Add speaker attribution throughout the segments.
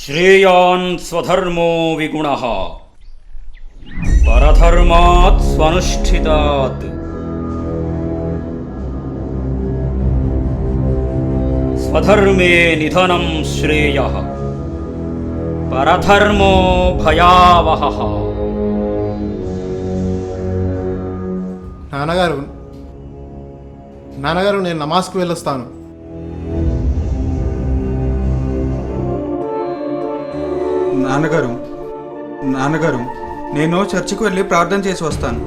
Speaker 1: శ్రేయాన్ స్వధర్మో విగుణ పరధర్మాత్ స్వనుష్ఠితాత్ స్వధర్మే నిధనం శ్రేయ పరధర్మో భయావహ
Speaker 2: నాన్నగారు నాన్నగారు నేను నమాజ్కి వెళ్ళొస్తాను.
Speaker 3: నాన్నగారు నాన్నగారు నేను చర్చికి వెళ్ళి ప్రార్థన చేసి వస్తాను.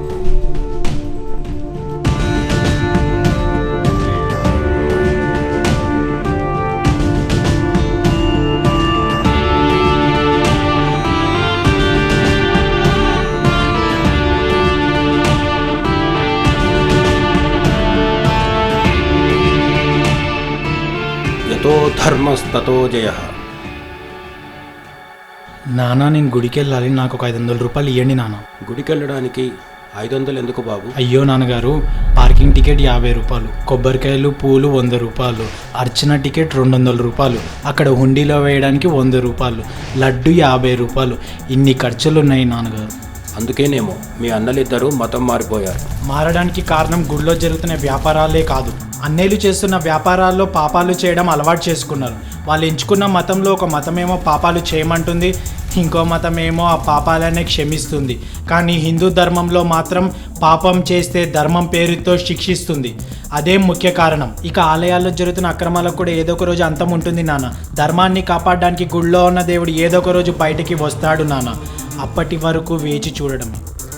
Speaker 4: యతో ధర్మస్తతో జయ.
Speaker 5: నానా నేను గుడికి వెళ్ళాలి నాకు ఒక ఐదు వందల రూపాయలు ఇవ్వండి నాన్న
Speaker 4: గుడికెళ్ళడానికి ఐదు వందలు ఎందుకు బాబు?
Speaker 5: అయ్యో నాన్నగారు పార్కింగ్ టికెట్ యాభై రూపాయలు కొబ్బరికాయలు పూలు వంద రూపాయలు అర్చన టికెట్ రెండు వందల రూపాయలు అక్కడ హుండీలో వేయడానికి వంద రూపాయలు లడ్డు యాభై రూపాయలు. ఇన్ని ఖర్చులు ఉన్నాయి నాన్నగారు.
Speaker 4: అందుకేనేమో మీ అన్నలిద్దరూ మతం మారిపోయారు.
Speaker 5: మారడానికి కారణం గుడిలో జరుగుతున్న వ్యాపారాలే కాదు. అన్నేలు చేస్తున్న వ్యాపారాల్లో పాపాలు చేయడం అలవాటు చేసుకున్నారు. వాళ్ళు ఎంచుకున్న మతంలో ఒక మతమేమో పాపాలు చేయమంటుంది ఇంకో మతమేమో ఆ పాపాలనే క్షమిస్తుంది. కానీ హిందూ ధర్మంలో మాత్రం పాపం చేస్తే ధర్మం పేరుతో శిక్షిస్తుంది. అదే ముఖ్య కారణం. ఇక ఆలయాల్లో జరుగుతున్న అక్రమాలకు కూడా ఏదో ఒక రోజు అంతం ఉంటుంది నాన్న. ధర్మాన్ని కాపాడడానికి గుళ్ళో ఉన్న దేవుడు ఏదో ఒక రోజు బయటికి వస్తాడు నాన్న. అప్పటి వరకు వేచి చూడడం.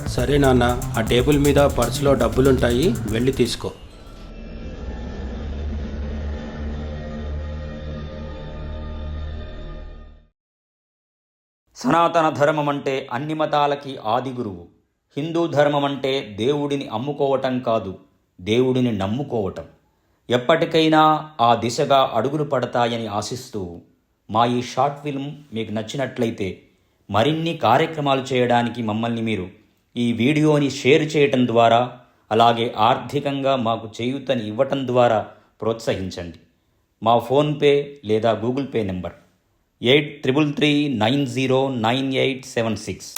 Speaker 4: సరే నాన్న ఆ టేబుల్ మీద పర్సులో డబ్బులుంటాయి వెళ్ళి తీసుకో.
Speaker 1: సనాతన ధర్మం అంటే అన్ని మతాలకి ఆది గురువు. హిందూ ధర్మం అంటే దేవుడిని అమ్ముకోవటం కాదు దేవుడిని నమ్ముకోవటం. ఎప్పటికైనా ఆ దిశగా అడుగులు పడతాయని ఆశిస్తూ మా ఈ షార్ట్ ఫిల్మ్ మీకు నచ్చినట్లయితే మరిన్ని కార్యక్రమాలు చేయడానికి మమ్మల్ని మీరు ఈ వీడియోని షేర్ చేయటం ద్వారా అలాగే ఆర్థికంగా మాకు చేయూతని ఇవ్వటం ద్వారా ప్రోత్సహించండి. మా ఫోన్పే లేదా Google Pay number eight triple three nine zero nine eight seven six.